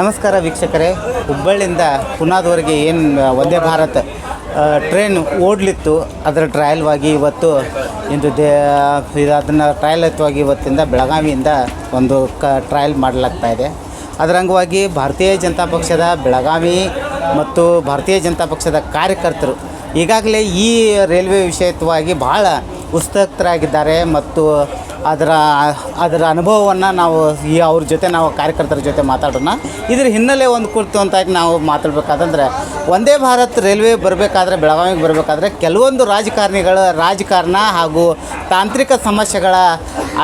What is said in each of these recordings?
ನಮಸ್ಕಾರ ವೀಕ್ಷಕರೇ. ಹುಬ್ಬಳ್ಳಿಯಿಂದ ಪುನಾದವರೆಗೆ ಏನು ವಂದೇ ಭಾರತ್ ಟ್ರೈನ್ ಓಡಲಿತ್ತು. ಅದರ ಟ್ರಯಲ್ವಾಗಿ ಇವತ್ತು ಇಂದು ದೇ ಅದನ್ನು ಟ್ರಯಲ್ವಾಗಿ ಇವತ್ತಿಂದ ಬೆಳಗಾವಿಯಿಂದ ಒಂದು ಕ, ಟ್ರಯಲ್ ಮಾಡಲಾಗ್ತಾ ಇದೆ. ಅದರ ಅಂಗವಾಗಿ ಭಾರತೀಯ ಜನತಾ ಪಕ್ಷದ ಬೆಳಗಾವಿ ಮತ್ತು ಭಾರತೀಯ ಜನತಾ ಪಕ್ಷದ ಕಾರ್ಯಕರ್ತರು ಈಗಾಗಲೇ ಈ ರೈಲ್ವೆ ವಿಷಯತ್ವಾಗಿ ಬಹಳ ಉತ್ಸುಕರಾಗಿದ್ದಾರೆ ಮತ್ತು ಅದರ ಅದರ ಅನುಭವವನ್ನು ನಾವು ಈ ಅವ್ರ ಜೊತೆ ನಾವು ಕಾರ್ಯಕರ್ತರ ಜೊತೆ ಮಾತಾಡೋಣ. ಇದ್ರ ಹಿನ್ನೆಲೆ ಒಂದು ಕುರಿತು ಅಂತಾಗಿ ನಾವು ಮಾತಾಡಬೇಕಾದಂದ್ರೆ ಒಂದೇ ಭಾರತ್ ರೈಲ್ವೆ ಬರಬೇಕಾದ್ರೆ, ಬೆಳಗಾವಿಗೆ ಬರಬೇಕಾದ್ರೆ, ಕೆಲವೊಂದು ರಾಜಕಾರಣಿಗಳ ರಾಜಕಾರಣ ಹಾಗೂ ತಾಂತ್ರಿಕ ಸಮಸ್ಯೆಗಳ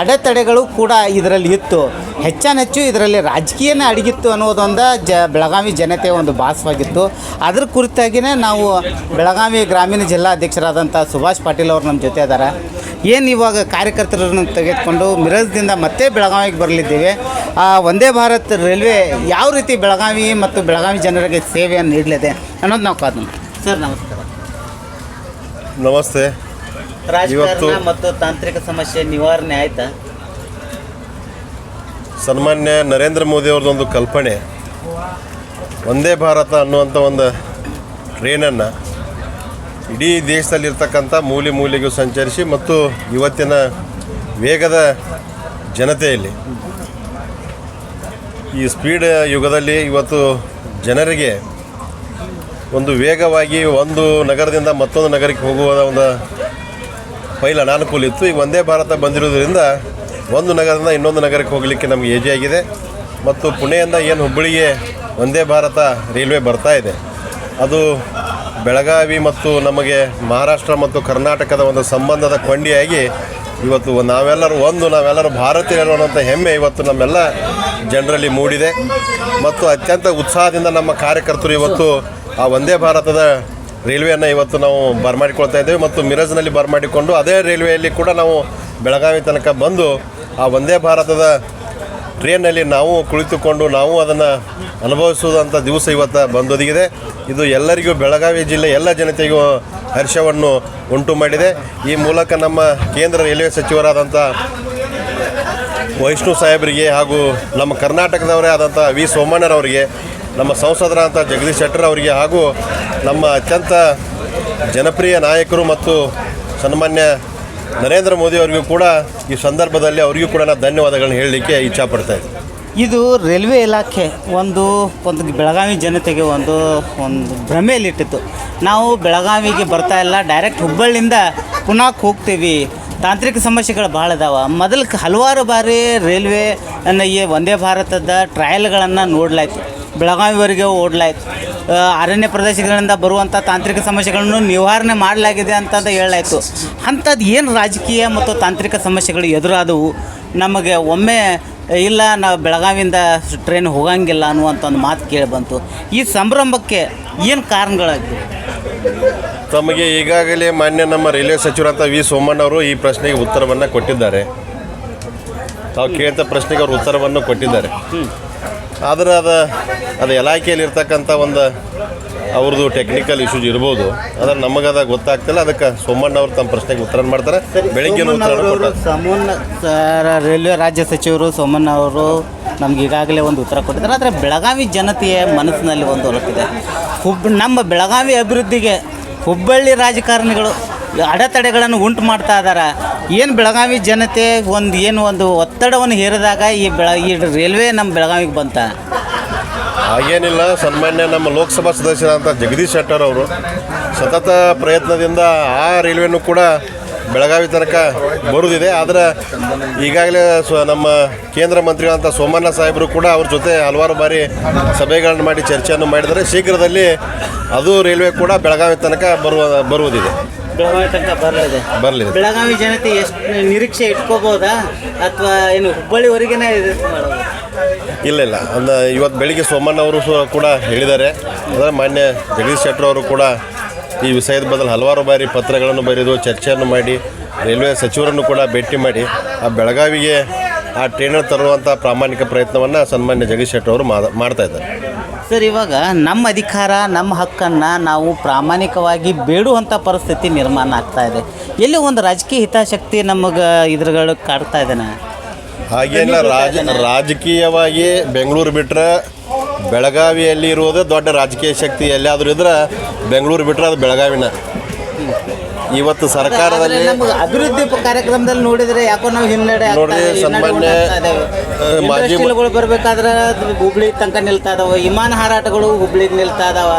ಅಡೆತಡೆಗಳು ಕೂಡ ಇದರಲ್ಲಿ ಇತ್ತು. ಹೆಚ್ಚಾನೆಚ್ಚು ಇದರಲ್ಲಿ ರಾಜಕೀಯನೇ ಅಡಗಿತ್ತು ಅನ್ನೋದೊಂದು ಜ ಬೆಳಗಾವಿ ಜನತೆಯ ಒಂದು ಭಾಸವಾಗಿತ್ತು. ಅದ್ರ ಕುರಿತಾಗಿಯೇ ನಾವು ಬೆಳಗಾವಿ ಗ್ರಾಮೀಣ ಜಿಲ್ಲಾಧ್ಯಕ್ಷರಾದಂಥ ಸುಭಾಷ್ ಪಾಟೀಲ್ ಅವರು ನಮ್ಮ ಜೊತೆ ಇದ್ದಾರೆ. ಏನು ಇವಾಗ ಕಾರ್ಯಕರ್ತರನ್ನು ತೆಗೆದುಕೊಂಡು ಮಿರಜ್ದಿಂದ ಮತ್ತೆ ಬೆಳಗಾವಿಗೆ ಬರಲಿದ್ದೇವೆ. ಆ ಒಂದೇ ಭಾರತ್ ರೈಲ್ವೆ ಯಾವ ರೀತಿ ಬೆಳಗಾವಿ ಮತ್ತು ಬೆಳಗಾವಿ ಜನರಿಗೆ ಸೇವೆಯನ್ನು ನೀಡಲಿದೆ ಅನ್ನೋದು ನಾವು ಕಾದು ಸರ್ ನಮಸ್ಕಾರ. ನಮಸ್ತೆ. ರಾಜಕಾರಣ ಇವತ್ತು- ಮತ್ತು ತಾಂತ್ರಿಕ ಸಮಸ್ಯೆ ನಿವಾರಣೆ ಆಯ್ತಾ? ಸನ್ಮಾನ್ಯ ನರೇಂದ್ರ ಮೋದಿ ಅವ್ರದ್ದೊಂದು ಕಲ್ಪನೆ. ಒಂದೇ ಭಾರತ ಅನ್ನುವಂಥ ಒಂದು ಟ್ರೈನನ್ನು ಇಡೀ ದೇಶದಲ್ಲಿರ್ತಕ್ಕಂಥ ಮೂಲೆ ಮೂಲೆಗೂ ಸಂಚರಿಸಿ ಮತ್ತು ಇವತ್ತಿನ ವೇಗದ ಜನತೆಯಲ್ಲಿ ಈ ಸ್ಪೀಡ್ ಯುಗದಲ್ಲಿ ಇವತ್ತು ಜನರಿಗೆ ಒಂದು ವೇಗವಾಗಿ ಒಂದು ನಗರದಿಂದ ಮತ್ತೊಂದು ನಗರಕ್ಕೆ ಹೋಗುವ ಒಂದು ಪೈಲ ಅನಾನುಕೂಲ ಇತ್ತು. ಈಗ ಒಂದೇ ಭಾರತ ಬಂದಿರೋದ್ರಿಂದ ಒಂದು ನಗರದಿಂದ ಇನ್ನೊಂದು ನಗರಕ್ಕೆ ಹೋಗಲಿಕ್ಕೆ ನಮಗೆ ಆಗಿದೆ. ಮತ್ತು ಪುಣೆಯಿಂದ ಏನು ಹುಬ್ಬಳ್ಳಿಗೆ ಒಂದೇ ಭಾರತ ರೈಲ್ವೆ ಬರ್ತಾ ಇದೆ. ಅದು ಬೆಳಗಾವಿ ಮತ್ತು ನಮಗೆ ಮಹಾರಾಷ್ಟ್ರ ಮತ್ತು ಕರ್ನಾಟಕದ ಒಂದು ಸಂಬಂಧದ ಕೊಂಡಿಯಾಗಿ ಇವತ್ತು ನಾವೆಲ್ಲರೂ ಒಂದು, ನಾವೆಲ್ಲರೂ ಭಾರತೀಯರು ಅನ್ನೋಂಥ ಹೆಮ್ಮೆ ಇವತ್ತು ನಮ್ಮೆಲ್ಲ ಜನರಲ್ಲಿ ಮೂಡಿದೆ. ಮತ್ತು ಅತ್ಯಂತ ಉತ್ಸಾಹದಿಂದ ನಮ್ಮ ಕಾರ್ಯಕರ್ತರು ಇವತ್ತು ಆ ಒಂದೇ ಭಾರತದ ರೈಲ್ವೆಯನ್ನು ಇವತ್ತು ನಾವು ಬರಮಾಡಿಕೊಳ್ತಾ ಇದ್ದೇವೆ ಮತ್ತು ಮಿರಜ್ನಲ್ಲಿ ಬರಮಾಡಿಕೊಂಡು ಅದೇ ರೈಲ್ವೆಯಲ್ಲಿ ಕೂಡ ನಾವು ಬೆಳಗಾವಿ ತನಕ ಬಂದು ಆ ಒಂದೇ ಭಾರತದ ಟ್ರೈನ್ನಲ್ಲಿ ನಾವು ಕುಳಿತುಕೊಂಡು ನಾವು ಅದನ್ನು ಅನುಭವಿಸುವುದಂಥ ದಿವಸ ಇವತ್ತು ಬಂದೊದಗಿದೆ. ಇದು ಎಲ್ಲರಿಗೂ, ಬೆಳಗಾವಿ ಜಿಲ್ಲೆ ಎಲ್ಲ ಜನತೆಗೂ ಹರ್ಷವನ್ನು ಉಂಟು ಮಾಡಿದೆ. ಈ ಮೂಲಕ ನಮ್ಮ ಕೇಂದ್ರ ರೈಲ್ವೆ ಸಚಿವರಾದಂಥ ವೈಷ್ಣು ಸಾಹೇಬರಿಗೆ ಹಾಗೂ ನಮ್ಮ ಕರ್ನಾಟಕದವರೇ ಆದಂಥ ವಿ ಸೋಮಣ್ಣರವರಿಗೆ ನಮ್ಮ ಸಂಸದರಾದಂಥ ಜಗದೀಶ್ ಶೆಟ್ಟರ್ ಅವರಿಗೆ ಹಾಗೂ ನಮ್ಮ ಅತ್ಯಂತ ಜನಪ್ರಿಯ ನಾಯಕರು ಮತ್ತು ಸನ್ಮಾನ್ಯ ನರೇಂದ್ರ ಮೋದಿ ಅವರಿಗೂ ಕೂಡ ಈ ಸಂದರ್ಭದಲ್ಲಿ ಅವರಿಗೂ ಕೂಡ ನಾನು ಧನ್ಯವಾದಗಳನ್ನು ಹೇಳಲಿಕ್ಕೆ ಇಚ್ಛಾಪಡ್ತಾ ಇದ್ದೀನಿ. ಇದು ರೈಲ್ವೆ ಇಲಾಖೆ ಒಂದು ಒಂದು ಬೆಳಗಾವಿ ಜನತೆಗೆ ಒಂದು ಒಂದು ಭ್ರಮೆಯಲ್ಲಿಟ್ಟಿತ್ತು ನಾವು ಬೆಳಗಾವಿಗೆ ಬರ್ತಾ ಇಲ್ಲ, ಡೈರೆಕ್ಟ್ ಹುಬ್ಬಳ್ಳಿಯಿಂದ ಪುನಃ ಹೋಗ್ತೀವಿ. ತಾಂತ್ರಿಕ ಸಮಸ್ಯೆಗಳು ಭಾಳ ಅದಾವ ಮೊದಲು ಹಲವಾರು ಬಾರಿ ರೈಲ್ವೆ ಈ ಒಂದೇ ಭಾರತದ ಟ್ರಯಲ್ಗಳನ್ನು ನೋಡಲಾಯ್ತು. ಬೆಳಗಾವಿವರೆಗೆ ಓಡ್ಲಾಯ್ತು. ಅರಣ್ಯ ಪ್ರದೇಶಗಳಿಂದ ಬರುವಂಥ ತಾಂತ್ರಿಕ ಸಮಸ್ಯೆಗಳನ್ನು ನಿವಾರಣೆ ಮಾಡಲಾಗಿದೆ ಅಂತಂದು ಹೇಳಲಾಯ್ತು. ಅಂಥದ್ದು ಏನು ರಾಜಕೀಯ ಮತ್ತು ತಾಂತ್ರಿಕ ಸಮಸ್ಯೆಗಳು ಎದುರಾದವು? ನಮಗೆ ಒಮ್ಮೆ ಇಲ್ಲ ನಾವು ಬೆಳಗಾವಿಯಿಂದ ಟ್ರೈನ್ ಹೋಗಂಗಿಲ್ಲ ಅನ್ನುವಂಥ ಒಂದು ಮಾತು ಕೇಳಿ ಬಂತು. ಈ ಸಂಭ್ರಮಕ್ಕೆ ಏನು ಕಾರಣಗಳಾಗಿವೆ ತಮಗೆ ಈಗಾಗಲೇ ಮಾನ್ಯ ನಮ್ಮ ರೈಲ್ವೆ ಸಚಿವರಂತ ವಿ ಸೋಮಣ್ಣ ಅವರು ಈ ಪ್ರಶ್ನೆಗೆ ಉತ್ತರವನ್ನು ಕೊಟ್ಟಿದ್ದಾರೆ. ತಾವು ಕೇಳಿದ ಪ್ರಶ್ನೆಗೆ ಅವರು ಉತ್ತರವನ್ನು ಕೊಟ್ಟಿದ್ದಾರೆ. ಆದರೆ ಅದು ಅದು ಇಲಾಖೆಯಲ್ಲಿರ್ತಕ್ಕಂಥ ಒಂದು ಅವ್ರದ್ದು ಟೆಕ್ನಿಕಲ್ ಇಶ್ಯೂಸ್ ಇರ್ಬೋದು. ಆದರೆ ನಮಗದ ಗೊತ್ತಾಗ್ತಿಲ್ಲ ಅದಕ್ಕೆ ಸೋಮಣ್ಣ ಅವರು ತಮ್ಮ ಪ್ರಶ್ನೆಗೆ ಉತ್ತರ ಮಾಡ್ತಾರೆ. ಬೆಳಿಗ್ಗೆ ಸೋಮಣ್ಣ ಸರ್ ರೈಲ್ವೆ ರಾಜ್ಯ ಸಚಿವರು ಸೋಮಣ್ಣ ಅವರು ನಮ್ಗೆ ಈಗಾಗಲೇ ಒಂದು ಉತ್ತರ ಕೊಟ್ಟಿದ್ದಾರೆ. ಆದರೆ ಬೆಳಗಾವಿ ಜನತೆಯ ಮನಸ್ಸಿನಲ್ಲಿ ಒಂದು ಹೊರಟಿದೆ ಹುಬ್ ನಮ್ಮ ಬೆಳಗಾವಿ ಅಭಿವೃದ್ಧಿಗೆ ಹುಬ್ಬಳ್ಳಿ ರಾಜಕಾರಣಿಗಳು ಅಡೆತಡೆಗಳನ್ನು ಉಂಟು ಮಾಡ್ತಾ ಇದ್ದಾರೆ ಏನು ಬೆಳಗಾವಿ ಜನತೆ ಒಂದು ಏನು ಒಂದು ಒತ್ತಡವನ್ನು ಹೇರಿದಾಗ ಈ ಬೆಳ, ಈ ರೈಲ್ವೆ ನಮ್ಮ ಬೆಳಗಾವಿಗೆ ಬಂತ? ಹಾಗೇನಿಲ್ಲ, ಸನ್ಮಾನ್ಯ ನಮ್ಮ ಲೋಕಸಭಾ ಸದಸ್ಯರಾದಂಥ ಜಗದೀಶ್ ಶೆಟ್ಟರ್ ಅವರು ಸತತ ಪ್ರಯತ್ನದಿಂದ ಆ ರೈಲ್ವೆನೂ ಕೂಡ ಬೆಳಗಾವಿ ತನಕ ಬರುವುದಿದೆ ಆದರೆ ಈಗಾಗಲೇ ಸ್ವ ನಮ್ಮ ಕೇಂದ್ರ ಮಂತ್ರಿಗಳಂಥ ಸೋಮಣ್ಣ ಸಾಹೇಬರು ಕೂಡ ಅವ್ರ ಜೊತೆ ಹಲವಾರು ಬಾರಿ ಸಭೆಗಳನ್ನು ಮಾಡಿ ಚರ್ಚೆಯನ್ನು ಮಾಡಿದರೆ ಶೀಘ್ರದಲ್ಲಿ ಅದು ರೈಲ್ವೆ ಕೂಡ ಬೆಳಗಾವಿ ತನಕ ಬರುವ ಬರುವುದಿದೆ. ಬೆಳಗಾವಿ ತನಕ ಬರಲಿದೆ. ಬರಲಿದೆ. ಬೆಳಗಾವಿ ಜನತೆ ಎಷ್ಟು ನಿರೀಕ್ಷೆ ಇಟ್ಕೋಬೋದಾ? ಅಥವಾ ಏನು ಹುಬ್ಬಳ್ಳಿವರೆಗೇನೆ ಮಾಡೋದು? ಇಲ್ಲ ಇಲ್ಲ. ಅಂದ ಇವತ್ತು ಬೆಳಿಗ್ಗೆ ಸೋಮಣ್ಣ ಅವರು ಸಹ ಕೂಡ ಹೇಳಿದ್ದಾರೆ. ಅಂದರೆ ಮಾನ್ಯ ಜಗದೀಶ್ ಶೆಟ್ಟರ್ ಅವರು ಕೂಡ ಈ ವಿಷಯದ ಬದಲು ಹಲವಾರು ಬಾರಿ ಪತ್ರಗಳನ್ನು ಬರೆದು ಚರ್ಚೆಯನ್ನು ಮಾಡಿ ರೈಲ್ವೆ ಸಚಿವರನ್ನು ಕೂಡ ಭೇಟಿ ಮಾಡಿ ಆ ಬೆಳಗಾವಿಗೆ ಆ ಟ್ರೇನರ್ ತರುವಂಥ ಪ್ರಾಮಾಣಿಕ ಪ್ರಯತ್ನವನ್ನು ಸನ್ಮಾನ್ಯ ಜಗದೀಶ್ ಶೆಟ್ಟರ್ ಅವರು ಮಾಡ ಮಾಡ್ತಾ ಇದ್ದಾರೆ. ಸರ್ ಇವಾಗ ನಮ್ಮ ಅಧಿಕಾರ ನಮ್ಮ ಹಕ್ಕನ್ನು ನಾವು ಪ್ರಾಮಾಣಿಕವಾಗಿ ಬೇಡುವಂಥ ಪರಿಸ್ಥಿತಿ ನಿರ್ಮಾಣ ಆಗ್ತಾ ಇದೆ. ಎಲ್ಲಿ ಒಂದು ರಾಜಕೀಯ ಹಿತಾಸಕ್ತಿ ನಮಗೆ ಇದ್ರಗಳು ಕಾಡ್ತಾ ಇದ್ದಾನೆ? ಹಾಗೆಲ್ಲ ರಾಜ ರಾಜಕೀಯವಾಗಿ ಬೆಂಗಳೂರು ಬಿಟ್ಟರೆ ಬೆಳಗಾವಿಯಲ್ಲಿ ಇರುವುದೇ ದೊಡ್ಡ ರಾಜಕೀಯ ಶಕ್ತಿ. ಎಲ್ಲಾದರೂ ಇದ್ರೆ ಬೆಂಗಳೂರು ಬಿಟ್ಟರೆ ಅದು ಬೆಳಗಾವಿನ. ಇವತ್ತು ಸರ್ಕಾರದಲ್ಲಿ ನಮ್ಗೆ ಅಭಿವೃದ್ಧಿ ಕಾರ್ಯಕ್ರಮದಲ್ಲಿ ನೋಡಿದ್ರೆ ಯಾಕೋ ನಾವು ಹಿನ್ನಡೆ ನೋಡಿ ನೋಡ್ರಿ, ಸನ್ಮಾನ್ಯ. ಆ, ಮಾಜಿ- ಬರ್ಬೇಕಾದ್ರೆ ಹುಬ್ಳಿ ತನಕ ನಿಲ್ತಾ ಇದಾವೆ ವಿಮಾನ ಹಾರಾಟಗಳು ಹುಬ್ಳಿಗೆ ನಿಲ್ತಾ ಇದಾವ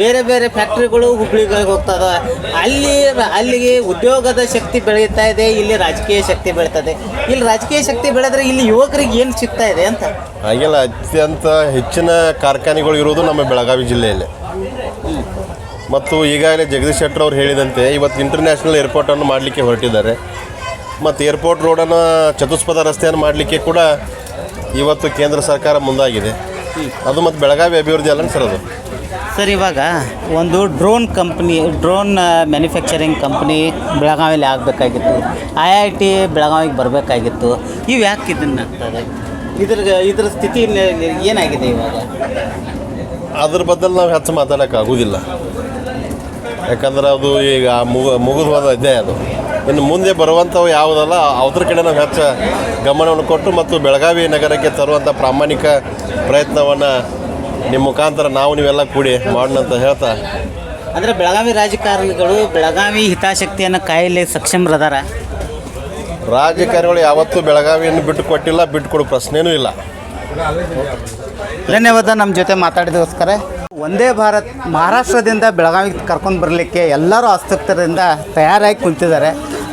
ಬೇರೆ ಬೇರೆ ಫ್ಯಾಕ್ಟ್ರಿಗಳು ಹುಬ್ಳಿಗೆ ಹೋಗ್ತದೆ. ಅಲ್ಲಿ ಅಲ್ಲಿಗೆ ಉದ್ಯೋಗದ ಶಕ್ತಿ ಬೆಳೀತಾ ಇದೆ, ಇಲ್ಲಿ ರಾಜಕೀಯ ಶಕ್ತಿ ಬೆಳೀತದೆ. ಇಲ್ಲಿ ರಾಜಕೀಯ ಶಕ್ತಿ ಬೆಳೆದ್ರೆ ಇಲ್ಲಿ ಯುವಕರಿಗೆ ಏನು ಸಿಗ್ತಾ ಇದೆ ಅಂತ? ಹಾಗೆಲ್ಲ ಅತ್ಯಂತ ಹೆಚ್ಚಿನ ಕಾರ್ಖಾನೆಗಳು ಇರುವುದು ನಮ್ಮ ಬೆಳಗಾವಿ ಜಿಲ್ಲೆಯಲ್ಲಿ. ಮತ್ತು ಈಗಾಗಲೇ ಜಗದೀಶ್ ಶೆಟ್ಟರ್ ಅವರು ಹೇಳಿದಂತೆ ಇವತ್ತು ಇಂಟರ್ನ್ಯಾಷನಲ್ ಏರ್ಪೋರ್ಟನ್ನು ಮಾಡಲಿಕ್ಕೆ ಹೊರಟಿದ್ದಾರೆ. ಮತ್ತು ಏರ್ಪೋರ್ಟ್ ರೋಡನ್ನು ಚತುಷ್ಪಥ ರಸ್ತೆಯನ್ನು ಮಾಡಲಿಕ್ಕೆ ಕೂಡ ಇವತ್ತು ಕೇಂದ್ರ ಸರ್ಕಾರ ಮುಂದಾಗಿದೆ. ಅದು ಮತ್ತು ಬೆಳಗಾವಿ ಅಭಿವೃದ್ಧಿ ಅಲ್ಲ ಸರ್ ಅದು? ಸರ್ ಇವಾಗ ಒಂದು drone company drone manufacturing company ಬೆಳಗಾವಿಯಲ್ಲಿ ಆಗಬೇಕಾಗಿತ್ತು. ಐ ಐ ಟಿ ಬೆಳಗಾವಿಗೆ ಬರಬೇಕಾಗಿತ್ತು. ಇವು ಯಾಕೆ ಇದನ್ನು ಆಗ್ತದೆ ಇದ್ರ ಇದ್ರ ಸ್ಥಿತಿ ಏನಾಗಿದೆ ಇವಾಗ? ಅದ್ರ ಬದಲು ನಾವು ಹೆಚ್ಚು ಮಾತಾಡೋಕ್ಕಾಗೋದಿಲ್ಲ ಯಾಕಂದ್ರೆ ಅದು ಈಗ ಮುಗ ಮುಗಿದು ಹೋದ ಅಧ್ಯಾಯ ಅದು. ಇನ್ನು ಮುಂದೆ ಬರುವಂಥವು ಯಾವುದಲ್ಲ ಅದ್ರ ಕಡೆ ನಾವು ಹೆಚ್ಚು ಗಮನವನ್ನು ಕೊಟ್ಟು ಮತ್ತು ಬೆಳಗಾವಿ ನಗರಕ್ಕೆ ತರುವಂಥ ಪ್ರಾಮಾಣಿಕ ಪ್ರಯತ್ನವನ್ನು ನಿಮ್ಮ ಮುಖಾಂತರ ನಾವು ನೀವೆಲ್ಲ ಕೂಡಿ ಮಾಡೋಣ ಅಂತ ಹೇಳ್ತಾ. ಅಂದರೆ ಬೆಳಗಾವಿ ರಾಜಕಾರಣಿಗಳು ಬೆಳಗಾವಿ ಹಿತಾಸಕ್ತಿಯನ್ನು ಕಾಯಲಿ ಸಕ್ಷಮರದಾರ ರಾಜಕಾರಣಿಗಳು ಯಾವತ್ತೂ ಬೆಳಗಾವಿಯನ್ನು ಬಿಟ್ಟು ಕೊಟ್ಟಿಲ್ಲ ಬಿಟ್ಟು ಕೊಡೋ ಪ್ರಶ್ನೆಯೂ ಇಲ್ಲ. ಧನ್ಯವಾದ ನಮ್ಮ ಜೊತೆ ಮಾತಾಡಿದೋಸ್ಕರ ಒಂದೇ ಭಾರತ್ ಮಹಾರಾಷ್ಟ್ರದಿಂದ ಬೆಳಗಾವಿಗೆ ಕರ್ಕೊಂಡು ಬರಲಿಕ್ಕೆ ಎಲ್ಲರೂ ಆಸಕ್ತರಿಂದ ತಯಾರಾಗಿ ಕುಂತಿದ್ದಾರೆ.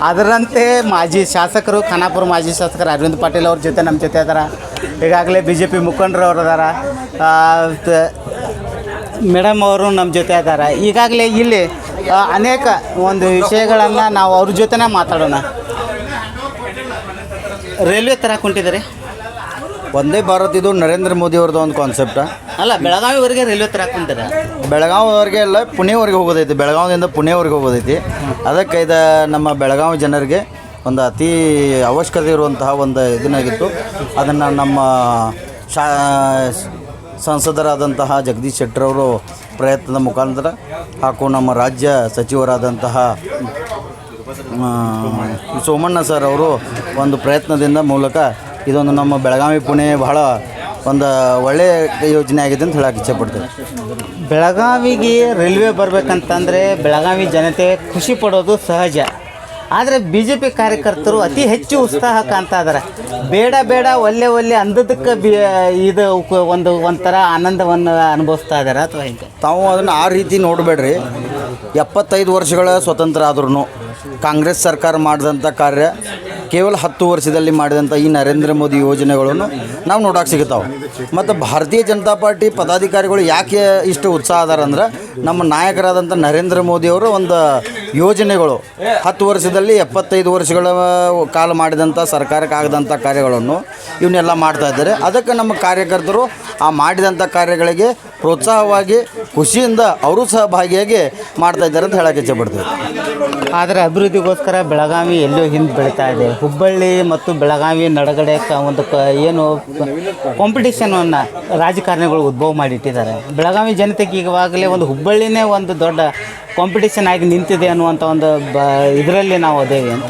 ಅದರಂತೆ ಮಾಜಿ ಶಾಸಕರು, ಖಾನಾಪುರ ಮಾಜಿ ಶಾಸಕರು ಅರವಿಂದ್ ಪಾಟೀಲ್ ಅವ್ರ ಜೊತೆ ನಮ್ಮ ಜೊತೆ ಅದಾರ. ಈಗಾಗಲೇ ಬಿ ಜೆ ಪಿ ಮುಖಂಡರು ಅವ್ರು ಅದಾರ. ಮೇಡಮ್ ಅವರು ನಮ್ಮ ಜೊತೆ ಅದಾರ. ಈಗಾಗಲೇ ಇಲ್ಲಿ ಅನೇಕ ಒಂದು ವಿಷಯಗಳನ್ನು ನಾವು ಅವ್ರ ಜೊತೆನೇ ಮಾತಾಡೋಣ. ರೈಲ್ವೆ ಥರ ಕುಂಟಿದ್ದಾರೆ ಒಂದೇ ಭಾರತ್ ಇದು ನರೇಂದ್ರ ಮೋದಿ ಅವ್ರದ್ದು ಒಂದು ಕಾನ್ಸೆಪ್ಟ ಅಲ್ಲ ಬೆಳಗಾವಿವರೆಗೆ ರೈಲ್ವೆ ಥರ ಹಾಕೊಂತಾರೆ ಬೆಳಗಾವಿವರೆಗೆ ಎಲ್ಲ ಪುಣೆವರೆಗೆ ಹೋಗೋದೈತಿ. ಬೆಳಗಾವಿಯಿಂದ ಪುಣೆವರೆಗೆ ಹೋಗೋದೈತಿ. ಅದಕ್ಕೆ ಇದು ನಮ್ಮ ಬೆಳಗಾವಿ ಜನರಿಗೆ ಒಂದು ಅತಿ ಅವಶ್ಯಕತೆ ಇರುವಂತಹ ಒಂದು ಇದನ್ನಾಗಿತ್ತು. ಅದನ್ನು ನಮ್ಮ ಶಾ ಸಂಸದರಾದಂತಹ ಜಗದೀಶ್ ಶೆಟ್ಟರ್ ಅವರು ಪ್ರಯತ್ನದ ಮುಖಾಂತರ ಹಾಗೂ ನಮ್ಮ ರಾಜ್ಯ ಸಚಿವರಾದಂತಹ ಸೋಮಣ್ಣ ಸರ್ ಅವರು ಒಂದು ಪ್ರಯತ್ನದಿಂದ ಮೂಲಕ ಇದೊಂದು ನಮ್ಮ ಬೆಳಗಾವಿ ಪುಣೆ ಬಹಳ ಒಂದು ಒಳ್ಳೆಯ ಯೋಜನೆ ಆಗಿದೆ ಅಂತ ಹೇಳಕ್ಕೆ ಇಚ್ಛೆಪಡ್ತೇವೆ ಬೆಳಗಾವಿಗೆ ರೈಲ್ವೆ ಬರಬೇಕಂತಂದರೆ ಬೆಳಗಾವಿ ಜನತೆ ಖುಷಿ ಪಡೋದು ಸಹಜ. ಆದರೆ ಬಿ ಜೆ ಪಿ ಕಾರ್ಯಕರ್ತರು ಅತಿ ಹೆಚ್ಚು ಉತ್ಸಾಹ ಕಾಣ್ತಾ ಇದ್ದಾರೆ ಬೇಡ ಬೇಡ ಒಲ್ಲೆ ಒಲ್ಲೆ ಅಂದದಕ್ಕೆ ಬಿ ಇದು ಒಂದು ಒಂಥರ ಆನಂದವನ್ನು ಅನುಭವಿಸ್ತಾ ಇದ್ದಾರೆ ಅಥವಾ ಹಿಂಗೆ? ತಾವು ಅದನ್ನು ಆ ರೀತಿ ನೋಡಬೇಡ್ರಿ. ಎಪ್ಪತ್ತೈದು ವರ್ಷಗಳ ಸ್ವತಂತ್ರ ಆದ್ರೂ ಕಾಂಗ್ರೆಸ್ ಸರ್ಕಾರ ಮಾಡಿದಂಥ ಕಾರ್ಯ ಕೇವಲ ಹತ್ತು ವರ್ಷದಲ್ಲಿ ಮಾಡಿದಂಥ ಈ ನರೇಂದ್ರ ಮೋದಿ ಯೋಜನೆಗಳನ್ನು ನಾವು ನೋಡೋಕೆ ಸಿಗ್ತಾವೆ ಮತ್ತು ಭಾರತೀಯ ಜನತಾ ಪಾರ್ಟಿ ಪದಾಧಿಕಾರಿಗಳು ಯಾಕೆ ಇಷ್ಟು ಉತ್ಸಾಹ ಅದಾರ ಅಂದ್ರೆ ನಮ್ಮ ನಾಯಕರಾದಂಥ ನರೇಂದ್ರ ಮೋದಿಯವರು ಒಂದು ಯೋಜನೆಗಳು. ಹತ್ತು ವರ್ಷದಲ್ಲಿ ಎಪ್ಪತ್ತೈದು ವರ್ಷಗಳ ಕಾಲ ಮಾಡಿದಂಥ ಸರ್ಕಾರಕ್ಕೆ ಆಗದಂಥ ಕಾರ್ಯಗಳನ್ನು ಇವನ್ನೆಲ್ಲ ಮಾಡ್ತಾ ಇದ್ದಾರೆ. ಅದಕ್ಕೆ ನಮ್ಮ ಕಾರ್ಯಕರ್ತರು ಆ ಮಾಡಿದಂಥ ಕಾರ್ಯಗಳಿಗೆ ಪ್ರೋತ್ಸಾಹವಾಗಿ ಖುಷಿಯಿಂದ ಅವರು ಸಹ ಭಾಗಿಯಾಗಿ ಮಾಡ್ತಾ ಇದ್ದಾರೆ ಅಂತ ಹೇಳಕ್ಕೆ ಇಚ್ಛೆಪಡ್ತೀವಿ ಆದರೆ ಅಭಿವೃದ್ಧಿಗೋಸ್ಕರ ಬೆಳಗಾವಿ ಎಲ್ಲೋ ಹಿಂದೆ ಬೆಳೀತಾ ಇದೆ. ಹುಬ್ಬಳ್ಳಿ ಮತ್ತು ಬೆಳಗಾವಿ ನಡಗಡೆ ಕ- ಒಂದು ಕ ಏನು ಕಾಂಪಿಟೇಷನನ್ನು ರಾಜಕಾರಣಿಗಳು ಉದ್ಭವ ಮಾಡಿಟ್ಟಿದ್ದಾರೆ. ಬೆಳಗಾವಿ ಜನತೆಗೆ ಈಗಾಗಲೇ ಒಂದು ಹುಬ್ಬಳ್ಳಿನೇ ಒಂದು ದೊಡ್ಡ ಕಾಂಪಿಟೇಷನ್ ಆಗಿ ನಿಂತಿದೆ ಅನ್ನುವಂಥ ಒಂದು ಬ, ಇದರಲ್ಲಿ ನಾವು ಅದೇ ಅಂತ.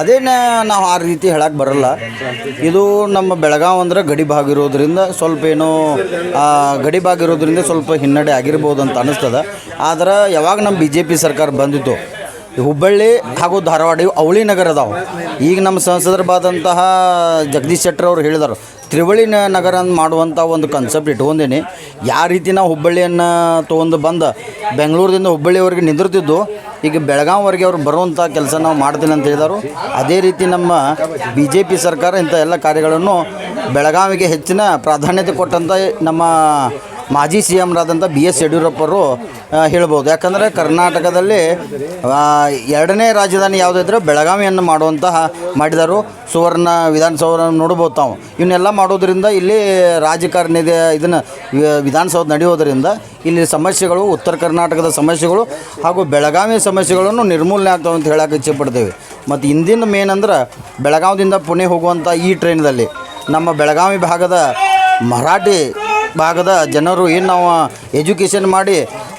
ಅದೇನ ನಾವು ಆ ರೀತಿ ಹೇಳಕ್ಕೆ ಬರಲ್ಲ. ಇದು ನಮ್ಮ ಬೆಳಗಾವ್ ಅಂದರೆ ಗಡಿ ಭಾಗ ಇರೋದ್ರಿಂದ ಸ್ವಲ್ಪ ಏನೋ ಗಡಿ ಭಾಗ ಇರೋದ್ರಿಂದ ಸ್ವಲ್ಪ ಹಿನ್ನಡೆ ಆಗಿರ್ಬೋದು ಅಂತ ಅನ್ನಿಸ್ತದೆ ಆದ್ರೆ ಯಾವಾಗ ನಮ್ಮ ಬಿ ಜೆ ಪಿ ಸರ್ಕಾರ ಬಂದಿತ್ತು, ಹುಬ್ಬಳ್ಳಿ ಹಾಗೂ ಧಾರವಾಡ ಅವಳಿ ನಗರ ಅದಾವೆ ಈಗ ನಮ್ಮ ಸಂಸದರಾದಂತಹ ಜಗದೀಶ್ ಶೆಟ್ಟರ್ ಅವರು ಹೇಳಿದರು ತ್ರಿವಳಿ ನ- ನಗರ ಅಂತ ಮಾಡುವಂಥ ಒಂದು ಕನ್ಸೆಪ್ಟ್ ಇಟ್ಕೊಂಡೇನಿ. ಯಾವ ರೀತಿ ನಾವು ಹುಬ್ಬಳ್ಳಿಯನ್ನು ತೊಗೊಂಡು ಬಂದು ಬೆಂಗಳೂರಿಂದ ಹುಬ್ಬಳ್ಳಿವರೆಗೆ ನಿಂದಿರ್ತಿದ್ದು, ಈಗ ಬೆಳಗಾವಿವರೆಗೆ ಅವ್ರು ಬರುವಂಥ ಕೆಲಸ ನಾವು ಮಾಡ್ತೀನಿ ಅಂತ ಹೇಳಿದರು. ಅದೇ ರೀತಿ ನಮ್ಮ ಬಿ ಜೆ ಪಿ ಸರ್ಕಾರ ಇಂಥ ಎಲ್ಲ ಕಾರ್ಯಗಳನ್ನು ಬೆಳಗಾವಿಗೆ ಹೆಚ್ಚಿನ ಪ್ರಾಧಾನ್ಯತೆ ಕೊಟ್ಟಂಥ ನಮ್ಮ ಮಾಜಿ ಸಿ ಎಮ್ರಾದಂಥ ಬಿ ಎಸ್ ಯಡಿಯೂರಪ್ಪರು ಹೇಳ್ಬೋದು. ಯಾಕಂದರೆ ಕರ್ನಾಟಕದಲ್ಲಿ ಎರಡನೇ ರಾಜಧಾನಿ ಯಾವುದಿದ್ರೆ ಬೆಳಗಾವಿಯನ್ನು ಮಾಡುವಂತಹ ಮಾಡಿದರು. ಸುವರ್ಣ ವಿಧಾನಸೌಧ ನೋಡ್ಬೋದು ತಾವು. ಇವನ್ನೆಲ್ಲ ಮಾಡೋದ್ರಿಂದ ಇಲ್ಲಿ ರಾಜಕಾರಣಿದ ಇದನ್ನು ವಿಧಾನಸೌಧ ನಡೆಯೋದರಿಂದ ಇಲ್ಲಿ ಸಮಸ್ಯೆಗಳು, ಉತ್ತರ ಕರ್ನಾಟಕದ ಸಮಸ್ಯೆಗಳು ಹಾಗೂ ಬೆಳಗಾವಿ ಸಮಸ್ಯೆಗಳನ್ನು ನಿರ್ಮೂಲನೆ ಆಗ್ತಾವೆ ಅಂತ ಹೇಳಕ್ಕೆ ಇಚ್ಛೆಪಡ್ತೇವೆ ಮತ್ತು ಇಂದಿನ ಮೇನ್ ಅಂದ್ರೆ ಬೆಳಗಾವಿಯಿಂದ ಪುಣೆ ಹೋಗುವಂಥ ಈ ಟ್ರೈನ್ದಲ್ಲಿ ನಮ್ಮ ಬೆಳಗಾವಿ ಭಾಗದ ಮರಾಠಿ ಭಾಗದ ಜನರು ಏನು ನಾವು ಎಜುಕೇಷನ್ ಮಾಡಿ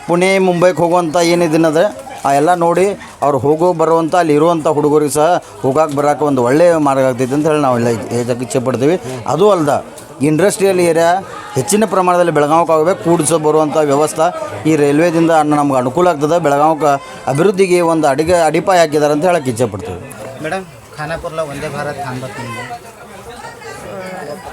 ಪುಣೆ, ಮುಂಬೈಗೆ ಹೋಗುವಂಥ ಏನಿದಿನದ ಆ ಎಲ್ಲ ನೋಡಿ ಅವ್ರು ಹೋಗೋ ಬರುವಂಥ ಅಲ್ಲಿ ಇರುವಂಥ ಹುಡುಗರಿಗೆ ಸಹ ಹೋಗಕ್ಕೆ ಬರೋಕೆ ಒಂದು ಒಳ್ಳೆಯ ಮಾರ್ಗ ಆಗ್ತೈತೆ ಅಂತ ಹೇಳಿ ನಾವು ಹೇಳಕ್ಕೆ ಇಚ್ಛೆ ಪಡ್ತೀವಿ. ಅದು ಅಲ್ದ ಇಂಡಸ್ಟ್ರಿಯಲ್ ಏರಿಯಾ ಹೆಚ್ಚಿನ ಪ್ರಮಾಣದಲ್ಲಿ ಬೆಳಗಾವಿಗೆ ಆಗಬೇಕು ಕೂಡಿಸೋ ಬರುವಂಥ ವ್ಯವಸ್ಥೆ. ಈ ರೈಲ್ವೆದಿಂದ ನಮ್ಗೆ ಅನುಕೂಲ ಆಗ್ತದೆ ಬೆಳಗಾವಿಗೆ ಅಭಿವೃದ್ಧಿಗೆ ಒಂದು ಅಡಿಗೆ ಅಡಿಪಾಯ ಹಾಕಿದ್ದಾರೆ ಅಂತ ಹೇಳಕ್ಕೆ ಇಚ್ಛೆ ಪಡ್ತೀವಿ. ಮೇಡಮ್ ಖಾನಾಪುರ್ಲ ಒಂದೇ ಭಾರತ್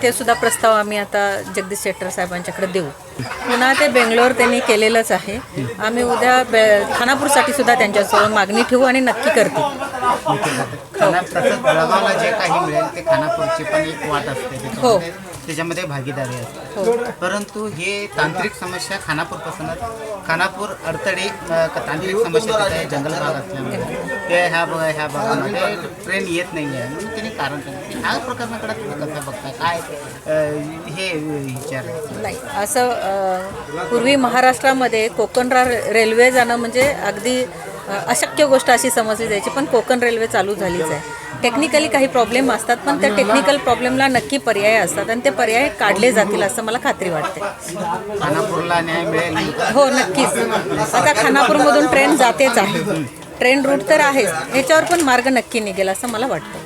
ते सुद्धा प्रस्ताव आम्ही आता जगदीश शेट्टर साहेबांच्याकडे देऊ. पुन्हा ते बेंगलोर त्यांनी केलेलंच आहे. आम्ही उद्या बे खानापूरसाठी सुद्धा त्यांच्यासोबत मागणी ठेवू आणि नक्की बेळगावला जे काही मिळेल ते खानापूरची पण एक वाट असते. हो. त्याच्यामध्ये त्याच्यामध्ये भागीदारी असते. परंतु हे तांत्रिक समस्या खानापूरपासूनच खानापूर अडतडी अ, क- तांत्रिक समस्या तिथे जंगल भाग असल्यामुळे. ते ह्या बघा ह्या भागामध्ये ट्रेन येत नाही आहे म्हणून त्यांनी कारण सांगितलं. ह्या प्रकरणाकडे तुम्ही कसं बघता काय अ, हे विचार नाही असं अ, पूर्वी महाराष्ट्रामध्ये कोकण रा रेल्वे जाणं म्हणजे अगदी अ, अशक्य गोष्ट अशी समजली जायची पण कोकण रेल्वे चालू झालीच आहे. टेक्निकली काही प्रॉब्लेम असतात पण त्या टेक्निकल प्रॉब्लेमला नक्की पर्याय असतात आणि ते पर्याय काढले जातील असं मला खात्री वाटते. खानापूरला न्याय मिळेल. हो नक्कीच. आता खानापूरमधून ट्रेन जातेच आहे. ट्रेन रूट तर आहेच. ह्याच्यावर पण मार्ग नक्की निघेल असं मला वाटतं.